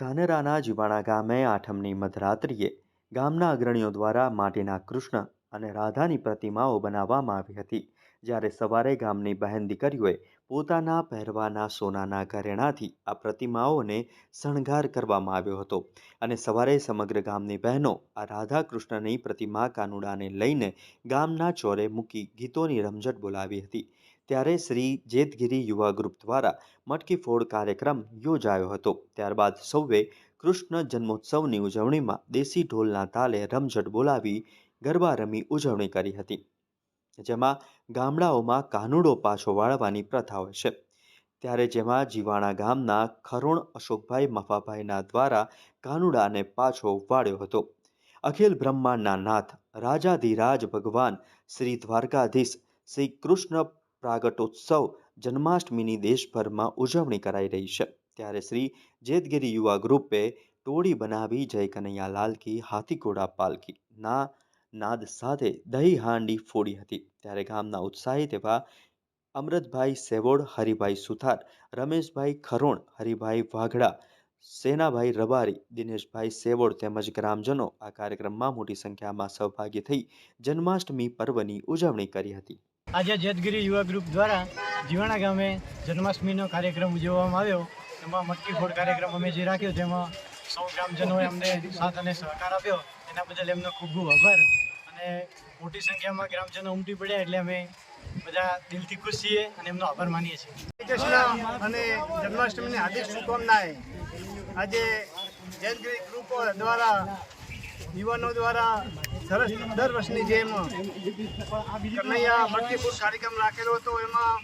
ધાનેરાના જીવાણા ગામે આઠમની મધરાત્રિએ ગામના અગ્રણીઓ દ્વારા માટીના કૃષ્ણ અને રાધાની પ્રતિમાઓ બનાવવામાં આવી હતી. જ્યારે સવારે ગામની બહેન દીકરીઓએ પોતાના પહેરવાના સોનાના ઘરેણાથી આ પ્રતિમાઓને શણગાર કરવામાં આવ્યો હતો અને સવારે સમગ્ર ગામની બહેનો આ રાધા કૃષ્ણની પ્રતિમા કાનુડાને લઈને ગામના ચોરે મૂકી ગીતોની રમઝટ બોલાવી હતી. ત્યારે શ્રી જેતગીરી યુવા ગ્રુપ દ્વારા મટકી ફોડ કાર્યક્રમ યોજાયો હતો. ત્યારબાદ સૌએ કૃષ્ણ જન્મોત્સવની ઉજવણીમાં દેશી ઢોલના તાલે રમઝટ બોલાવી ગરબા રમી ઉજવણી કરી હતી. જેમાં ગામડાઓમાં કાનુડો પાછો વાળવાની પ્રથા હોય છે. ત્યારે જેમાં જીવાણા ગામના ખરોણ અશોકભાઈ મફાભાઈના દ્વારા કાનુડાને પાછો વાળ્યો હતો. અખિલ બ્રહ્માંડના નાથ રાજાધિરાજ ભગવાન શ્રી દ્વારકાધીશ શ્રી કૃષ્ણ પ્રાગટોત્સવ જન્માષ્ટમીની દેશભરમાં ઉજવણી કરાઈ રહી છે. ત્યારે શ્રી જેતગીરી યુવા ગ્રુપે ટોળી બનાવી જય કનૈયા લાલકી હાથીઘોડા પાલકી ના, નાદ સાથે દહીં હાંડી ફોડી હતી. ત્યારે ગામના ઉત્સાહી તેવા અમૃતભાઈ સેવોડ હરિભાઈ સુથાર, રમેશભાઈ ખરોણ, હરિભાઈ વાઘડા, સેનાભાઈ રબારી, દિનેશભાઈ સેવોડ તેમજ ગ્રામજનો આ કાર્યક્રમમાં મોટી સંખ્યામાં સહભાગી થઈ જન્માષ્ટમી પર્વની ઉજવણી કરી હતી. આજે જેતગીરી યુવા ગ્રુપ દ્વારા જીવાણા ગામે જન્માષ્ટમીનો કાર્યક્રમ ઉજવવામાં આવ્યો. એમાં મટકી ફોડ કાર્યક્રમ અમે જે રાખ્યો તેમાં સૌ ગ્રામજનોએ અમને સાથ અને સહકાર આપ્યો. એના બદલ એમનો ખૂબ ખૂબ આભાર. અને મોટી સંખ્યામાં ગ્રામજનો ઉમટી પડ્યા એટલે અમે બધા દિલથી ખુશ છીએ અને એમનો આભાર માનીએ છીએ. અને જન્માષ્ટમીની હાર્દિક શુભકામનાએ આજે જયંતગીરી ગ્રુપો દ્વારા યુવાનો દ્વારા સરસ દર વર્ષની જેમ કનૈયા મટકીપુર કાર્યક્રમ રાખેલો હતો. એમાં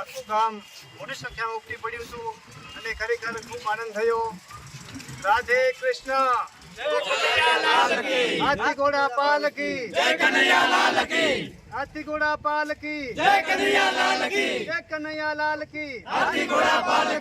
આખું ગામ મોટી સંખ્યામાં ઉપટી પડ્યું હતું અને ખરેખર ખૂબ આનંદ થયો. રાધે કૃષ્ણ. હાથી ઘોડા પાલકી હાથી ઘોડા પાલકી જય કનૈયા લાલકી જય કનૈયા લાલ કી. હાથી ઘોડા પાલકી